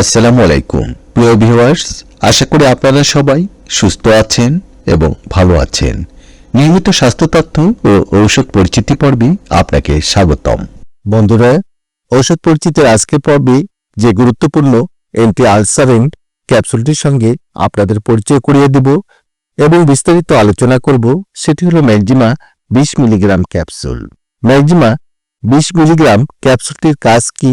আসসালামু আলাইকুম প্রিয় ভিউয়ার্স, আশা করি আপনারা সবাই সুস্থ আছেন এবং ভালো আছেন। নিয়মিত স্বাস্থ্য তথ্য ও ঔষধ পরিচিতি পর্বে আপনাকে স্বাগতম। বন্ধুরা, ঔষধ পরিচিতির আজকে পর্বে যে গুরুত্বপূর্ণ অ্যান্টি আলসারেন্ট ক্যাপসুলটির সঙ্গে আপনাদের পরিচয় করিয়ে দেব এবং বিস্তারিত আলোচনা করব, সেটি হলো ম্যাগজিমা বিশ মিলিগ্রাম ক্যাপসুল। ম্যাগজিমা বিশ মিলিগ্রাম ক্যাপসুলটির কাজ কি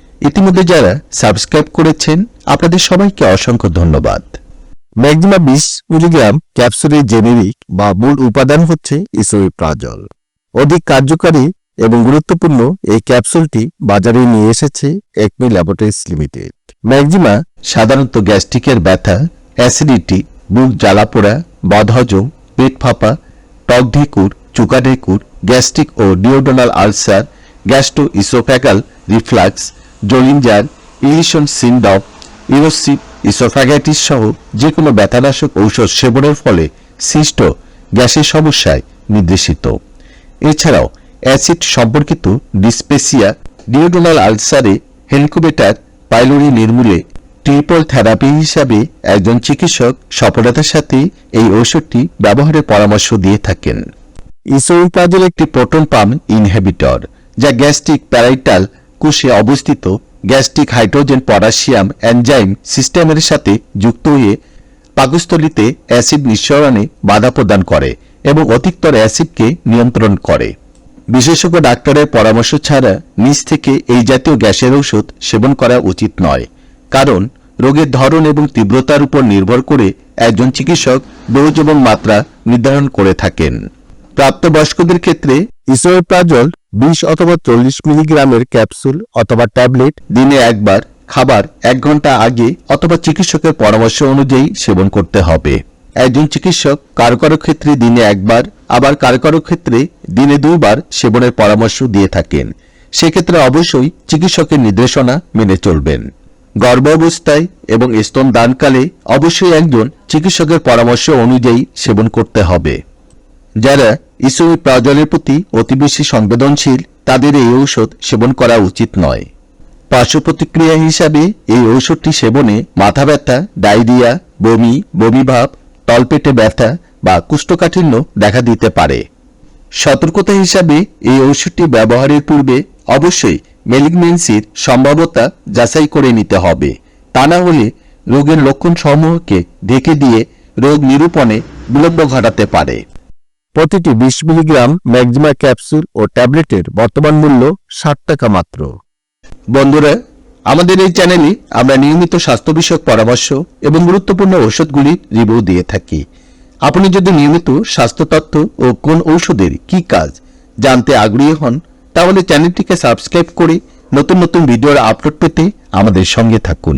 ইতিমধ্যে যারা সাবস্ক্রাইব করেছেন, আপনাদের সবাইকে অসংখ্য ধন্যবাদ। ম্যাগজিমা বিশ মিলিগ্রাম ক্যাপসুলের জেনেরিক বা মূল উপাদান হচ্ছে ইসোইপ্রাজল অধিক কার্যকারী এবং গুরুত্বপূর্ণ এই ক্যাপসুলটি বাজারে নিয়ে এসেছে একমি ল্যাবরেটরিজ লিমিটেড। ম্যাগজিমা সাধারণত গ্যাস্ট্রিকের ব্যথা, অ্যাসিডিটি বুক জ্বালাপোড়া বদহজম পেট ফাঁপা, টক ঢেকুর, চুকা ঢেকুর, গ্যাস্ট্রিক ও duodenal ulcer gastro oesophageal reflux Zollinger Ellison syndrome erosive oesophagitis সহ যে কোনো ব্যথানাশক ঔষধ সেবনের ফলে সৃষ্ট গ্যাসের সমস্যায় নির্দেশিত। এছাড়াও অ্যাসিড সম্পর্কিত ডিসপেসিয়া, ডিওডোনাল আলসারে হেলিকোবেটার পাইলোরি নির্মূলে ট্রিপল থেরাপি হিসাবে একজন চিকিৎসক সফলতার সাথে এই ঔষধটি ব্যবহারের পরামর্শ দিয়ে থাকেন। ইসোইপ্রাজল একটি প্রোটন পাম্প ইনহেবিটর, যা গ্যাস্ট্রিক প্যারাইটাল কোষে অবস্থিত গ্যাস্ট্রিক হাইড্রোজেন পটাশিয়াম এনজাইম সিস্টেমের সাথে যুক্ত হয়ে পাকস্থলিতে অ্যাসিড নিঃসরণে বাধা প্রদান করে এবং অধিকতর অ্যাসিডকে নিয়ন্ত্রণ করে। বিশেষজ্ঞ ডাক্তারের পরামর্শ ছাড়া নিজ থেকে এই জাতীয় গ্যাসের ঔষধ সেবন করা উচিত নয়, কারণ রোগের ধরন এবং তীব্রতার উপর নির্ভর করে একজন চিকিৎসক ডোজ এবং মাত্রা নির্ধারণ করে থাকেন। প্রাপ্তবয়স্কদের ক্ষেত্রে ইসোইপ্রাজল বিশ অথবা চল্লিশ মিলিগ্রামের ক্যাপসুল অথবা ট্যাবলেট দিনে একবার, খাবার এক ঘণ্টা আগে অথবা চিকিৎসকের পরামর্শ অনুযায়ী সেবন করতে হবে। একজন চিকিৎসক কারও কারও ক্ষেত্রে দিনে একবার, আবার কারও কারও ক্ষেত্রে দিনে দুইবার সেবনের পরামর্শ দিয়ে থাকেন। সেক্ষেত্রে অবশ্যই চিকিৎসকের নির্দেশনা মেনে চলবেন। গর্ভাবস্থায় এবং স্তন দানকালে অবশ্যই একজন চিকিৎসকের পরামর্শ অনুযায়ী সেবন করতে হবে। যারা ইসুই প্রাজলের প্রতি অতি বেশি সংবেদনশীল, তাদের এই ঔষধ সেবন করা উচিত নয়। পার্শ্ব প্রতিক্রিয়া হিসাবে এই ঔষধটি সেবনে মাথা ব্যথা, ডায়রিয়া, বমি বমিভাব তলপেটে ব্যথা বা কুষ্ঠকাঠিন্য দেখা দিতে পারে। সতর্কতা হিসাবে এই ঔষধটি ব্যবহারের পূর্বে অবশ্যই মেলিগনেন্সির সম্ভাব্যতা যাচাই করে নিতে হবে। তা না হলে রোগের লক্ষণ সমূহকে ঢেকে দিয়ে রোগ নিরূপণে বিলম্ব ঘটাতে পারে। প্রতিটি বিশ মিলিগ্রাম ম্যাগজিমা ক্যাপসুল ও ট্যাবলেটের বর্তমান মূল্য ষাট টাকা মাত্র। বন্ধুরা, আমাদের এই চ্যানেলে আমরা নিয়মিত স্বাস্থ্য বিষয়ক পরামর্শ এবং গুরুত্বপূর্ণ ঔষধগুলির রিভিউ দিয়ে থাকি। আপনি যদি নিয়মিত স্বাস্থ্য তথ্য ও কোন ঔষধের কি কাজ জানতে আগ্রহী হন, তাহলে চ্যানেলটিকে সাবস্ক্রাইব করে নতুন নতুন ভিডিওর আপলোড পেতে আমাদের সঙ্গে থাকুন।